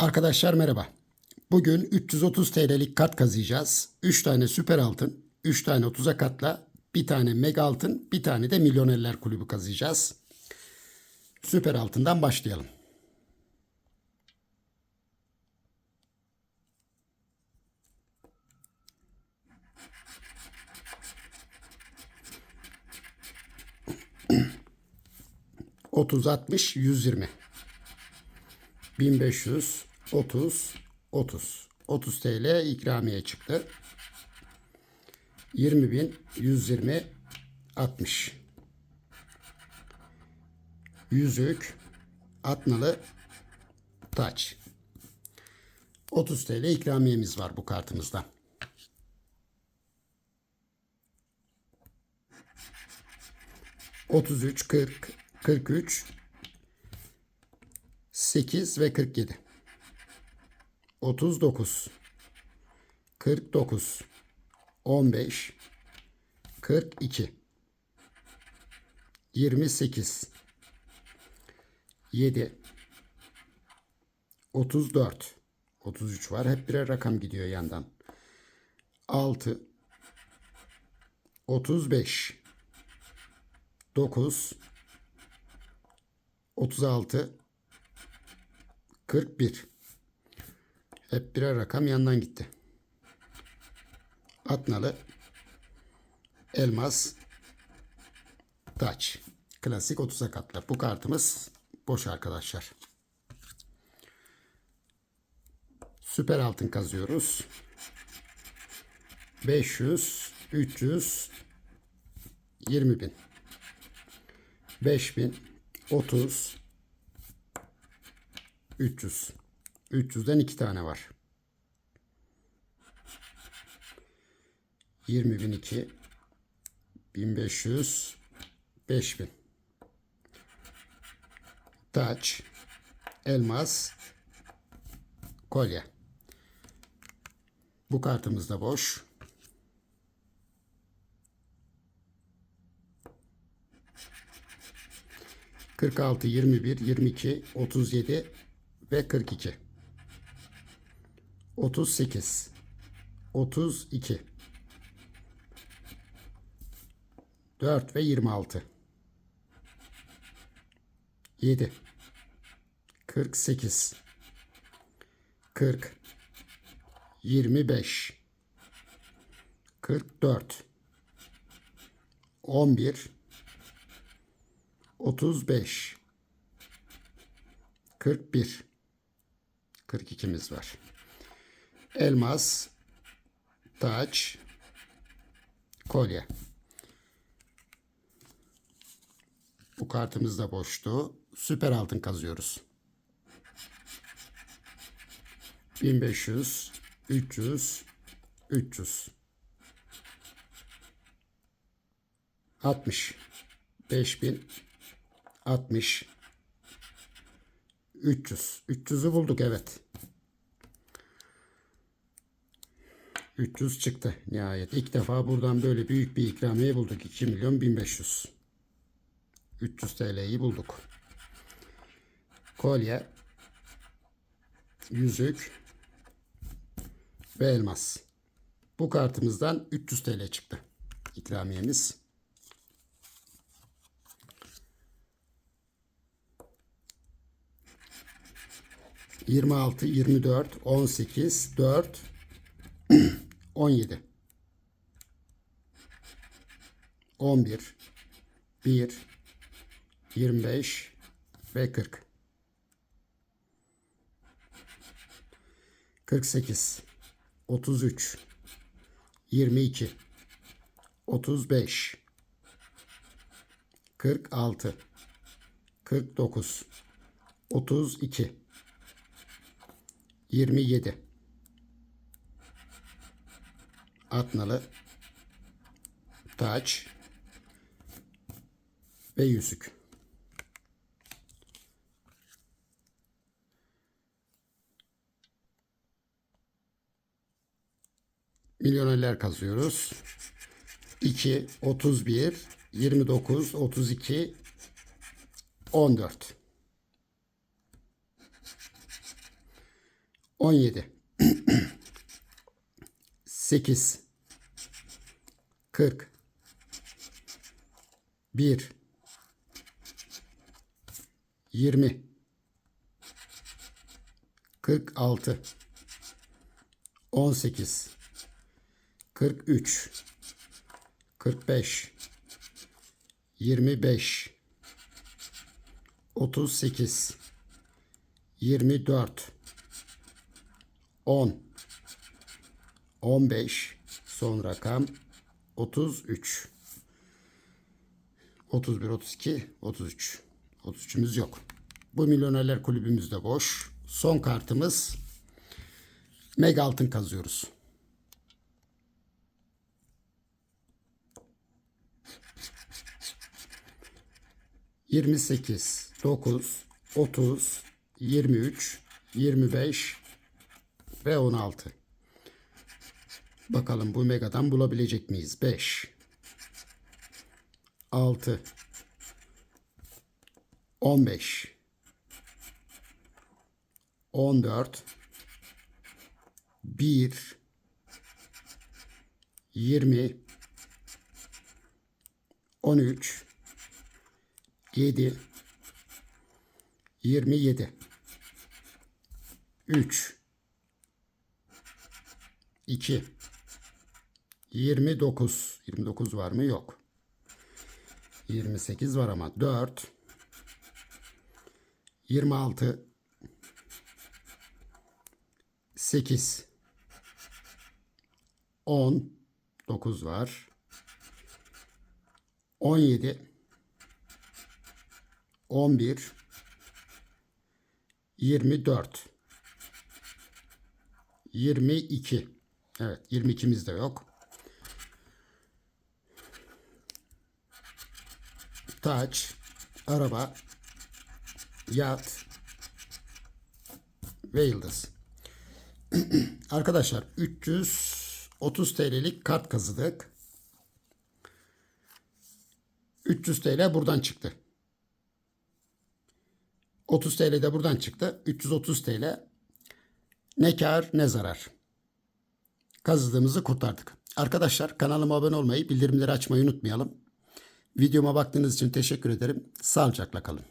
Arkadaşlar merhaba. Bugün 330 TL'lik kart kazıyacağız. 3 tane süper altın, 3 tane 30'a katla, bir tane mega altın, bir tane de milyonerler kulübü kazıyacağız. Süper altından başlayalım. Otuz, altmış, yüz yirmi. 1500 30 30 30 TL ikramiye çıktı. 20.000 120 60 Yüzük atnalı taç 30 TL ikramiyemiz var bu kartımızda. Otuz üç, kırk, kırk üç, 8 ve 47. 39 49 15 42 28 7 34 33 var. Hep birer rakam gidiyor yandan. 6 35 9 36 41. Hep birer rakam yandan gitti. Atnalı, elmas, taç. Klasik 30'a katlı. Bu kartımız boş arkadaşlar. Süper altın kazıyoruz. 500, 300, 20 bin. 5000, 30, 300. 300'den 2 tane var. 20.002 1500 5000 Taç Elmas Kolye Bu kartımız da boş. Kırk altı, yirmi bir, yirmi iki, otuz yedi ve kırk iki. 38 32 4 ve 26 7 48 40 25 44 11 35 41 42'miz var. Elmas. Taç. Kolye. Bu kartımız da boştu. Süper altın kazıyoruz. 1500, 300, 300. 60, 5000, 60, 300. 300'ü bulduk evet. 300 çıktı nihayet. İlk defa buradan böyle büyük bir ikramiye bulduk. 2 milyon 1500. 300 TL'yi bulduk. Kolye, yüzük ve elmas. Bu kartımızdan 300 TL çıktı. İkramiyemiz. Yirmi altı, yirmi dört, on sekiz, dört, on yedi, on bir, bir, 25 ve 40. 48 33 22 35 46 49 32 27 Atnalı Taç ve yüzük. milyonerler kazıyoruz. 2, 31, 29, 32, 14. 17 8 40 1 20 46 18 43 45 25 38 24 10 15 son rakam 33 31 32 33 33'ümüz yok. Bu milyonerler kulübümüz de boş. Son kartımız Mega altın kazıyoruz. Yirmi sekiz, dokuz, otuz, yirmi üç, yirmi beş ve on altı. Bakalım bu megadan bulabilecek miyiz? Beş, altı, on beş, on dört, 1 20 13 7 27 3 2 29 29 var mı? Yok. 28 var ama. 4 26 8 10 9 var. 17 11 24 22 Evet 22'miz de yok. Taç, araba, yat ve yıldız. Arkadaşlar 330 TL'lik kart kazıdık. 300 TL buradan çıktı. 30 TL de buradan çıktı. 330 TL. Ne kar ne zarar. Kazıdığımızı kurtardık. Arkadaşlar kanalıma abone olmayı, bildirimleri açmayı unutmayalım. Videoma baktığınız için teşekkür ederim. Sağlıcakla kalın.